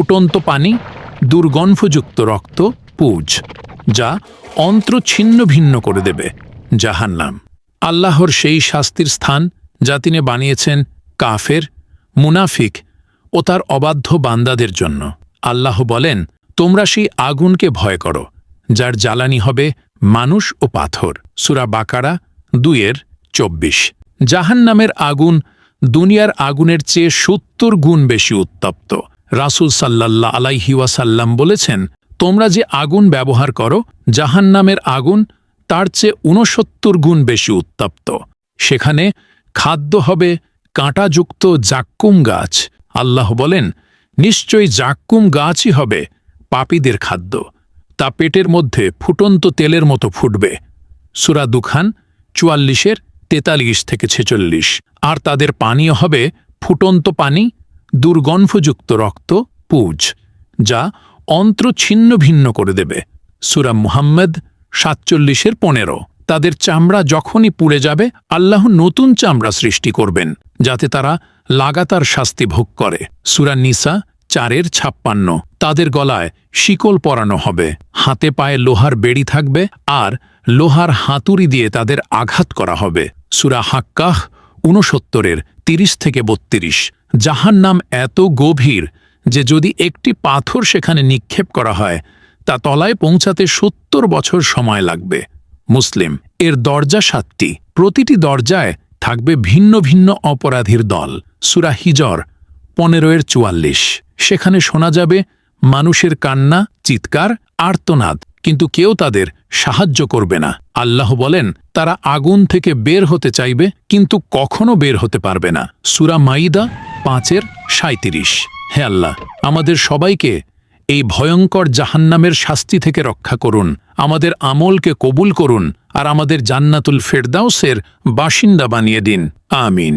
ফুটন্ত পানি, দুর্গন্ধযুক্ত রক্ত, পুজ, যা অন্ত্র ছিন্ন ভিন্ন করে দেবে, জাহান্নাম। আল্লাহর সেই শাস্তির স্থান যা তিনি বানিয়েছেন কাফের, মুনাফিক ও তার অবাধ্য বান্দাদের জন্য। আল্লাহ বলেন, তোমরা সেই আগুনকে ভয় করো, যার জ্বালানি হবে মানুষ ও পাথর। সুরা বাকারা দুইয়ের চব্বিশ। জাহান্নামের আগুন দুনিয়ার আগুনের চেয়ে সত্তর গুণ বেশি উত্তপ্ত। রাসুল সাল্লাল্লাহ আলাইহি ওয়াসাল্লাম বলেছেন, তোমরা যে আগুন ব্যবহার করো, জাহান্নামের আগুন তার চেয়ে ঊনসত্তর গুণ বেশি উত্তপ্ত। সেখানে খাদ্য হবে কাঁটাযুক্ত জাক্কুম গাছ। আল্লাহ বলেন, নিশ্চয়ই জাক্কুম গাছই হবে পাপীদের খাদ্য। তা পেটের মধ্যে ফুটন্ত তেলের মতো ফুটবে। সুরা দুখান চুয়াল্লিশের তেতাল্লিশ থেকে ছেচল্লিশ। আর তাদের পানীয় হবে ফুটন্ত পানি দুর্গন্ধযুক্ত রক্ত, পুজ, যা অন্ত্র ছিন্ন ভিন্ন করে দেবে। সুরা মুহাম্মদ সাতচল্লিশের পনেরো। তাদের চামড়া যখনই পুড়ে যাবে, আল্লাহ নতুন চামড়া সৃষ্টি করবেন, যাতে তারা লাগাতার শাস্তি ভোগ করে। সুরা নিসা চারের ছাপ্পান্ন। তাদের গলায় শিকল পরানো হবে, হাতে পায়ে লোহার বেড়ি থাকবে, আর লোহার হাতুড়ি দিয়ে তাদের আঘাত করা হবে। সুরা হাক্কাহ ঊনসত্তরের তিরিশ থেকে বত্রিশ। যাহার নাম এত গভীর যে যদি একটি পাথর সেখানে নিক্ষেপ করা হয়, তা তলায় পৌঁছাতে সত্তর বছর সময় লাগবে। মুসলিম, এর দরজা সাতটি। প্রতিটি দরজায় থাকবে ভিন্ন ভিন্ন অপরাধীর দল। সুরা হিজর পনেরোয়ের চুয়াল্লিশ। সেখানে শোনা যাবে, মানুষের কান্না, চিৎকার, আর্তনাদ। কিন্তু কেউ তাদের সাহায্য করবে না। আল্লাহ বলেন, তারা আগুন থেকে বের হতে চাইবে, কিন্তু কখনো বের হতে পারবে না। সুরা মাইদা পাঁচের সাঁত্রিশ হে আল্লাহ, আমাদের সবাইকে এই ভয়ঙ্কর জাহান্নামের শাস্তি থেকে রক্ষা করুন, আমাদের আমলকে কবুল করুন, আর আমাদের জান্নাতুল ফেরদাউসের বাসিন্দা বানিয়ে দিন। আমিন।